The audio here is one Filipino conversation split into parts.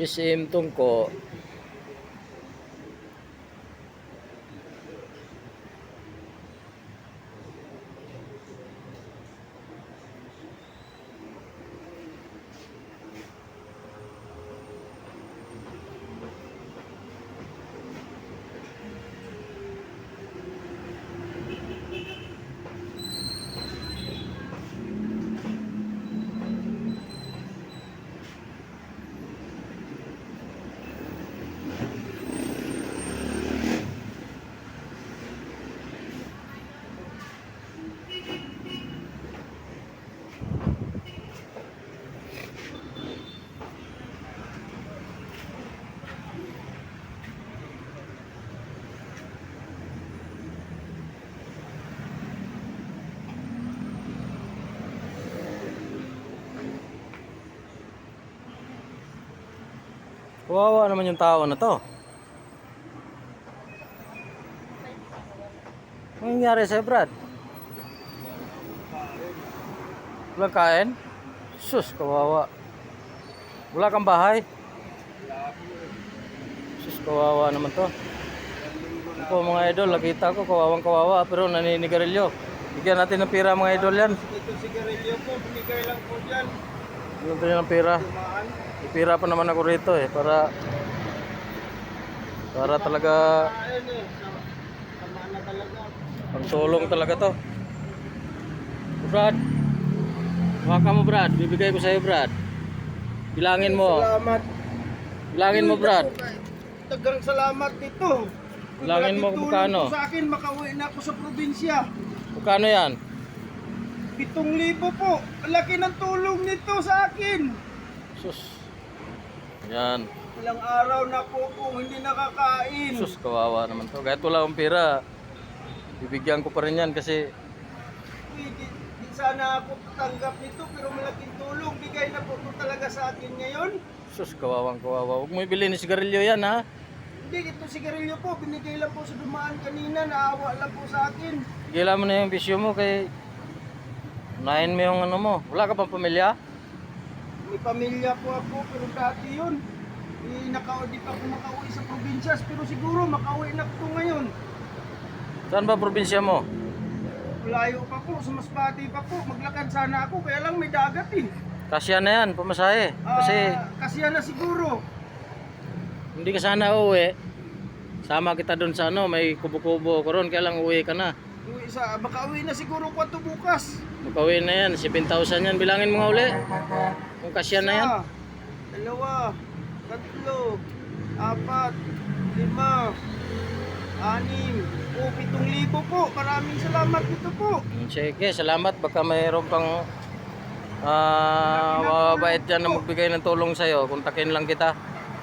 PCM tungko. Kawawa naman yung tao na to. Anong nangyari sa'yo, Brad? Walang kain? Sus, kawawa. Wala kang bahay? Sus, kawawa naman to. Ito po mga idol, nakita ko kawawang kawawa pero naninigarilyo. Bigyan natin ng pira mga idol yan. Ito sigarilyo po, binigay lang po dyan. Bigyan natin ng pira. Tumaan. Pira pa naman ako rito eh para para talaga eh, pagtulong talaga to. Brad. Hawakan mo Brad, bibigay ko sa iyo Brad. Bilangin mo. Salamat. Bilangin mo Brad. Tagang salamat dito. Bilangin mo kung magkano. Sa akin, makauwi na ako sa probinsya. Magkano yan? 7,000 po. Laki ng tulong nito sa akin. Sus. Yan. Ilang araw na po kung hindi nakakain. Sus, kawawa naman to. Kahit wala akong pira, bibigyan ko pa rin yan kasi sana ako tatanggap nito pero malaking tulong. Bigay na po ito talaga sa akin ngayon. sus, kawawang kawawa. Huwag mo ibili ni sigarilyo yan ha. Hindi, ito sigarilyo po. Binigay lang po sa dumaan kanina. Naawa lang po sa akin. Tigilan mo na yung bisyo mo kay unahin mo yung ano mo. Wala ka pang pamilya? May pamilya po ako pero dati yun. Di, naka, di pa ako makauwi sa probinsya pero siguro makauwi na po ngayon. Saan ba probinsya mo? Layo pa po, sa Masbate pa po. Maglakad sana ako kaya lang may dagat eh. Kasya na yan, pamasahe. Kasi Ah, kasi yan na siguro. hindi ka sana uwi. Sama kita doon sa ano, may kubo-kubo ko ron, kaya lang uwi ka na. Uwi Sa, makauwi na siguro ko ito bukas. Magkauwi na yan, 7,000 yan. Bilangin mo nga uli. Kung kasya na yan. Isa, dalawa, tatlo, apat, lima, anim, o pitong libo po. Maraming salamat dito po. Sige, salamat. Baka mayroon pang ah mababait dyan na magbigay ng tulong sa'yo. Kontakin lang kita.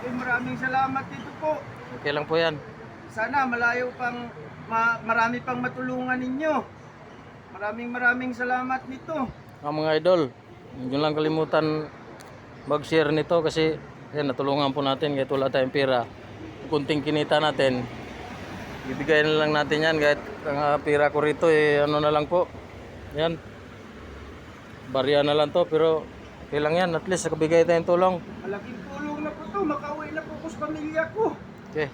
Eh, maraming salamat dito po. Okay lang po yan. Sana malayo pang ma- marami pang matulungan ninyo. Maraming maraming salamat nito. Ang mga idol, hindi nyo lang kalimutan mag-share nito kasi yan, natulungan po natin kahit wala tayong pera. Kunting kinita natin, ibigay na lang natin yan kahit ang ah, pera ko rito eh ano na lang po. Yan. Barya na lang to pero okay lang yan. At least nakabigay tayong tulong. Malaking tulong na po to. Makauwi na po ko sa pamilya ko. Okay.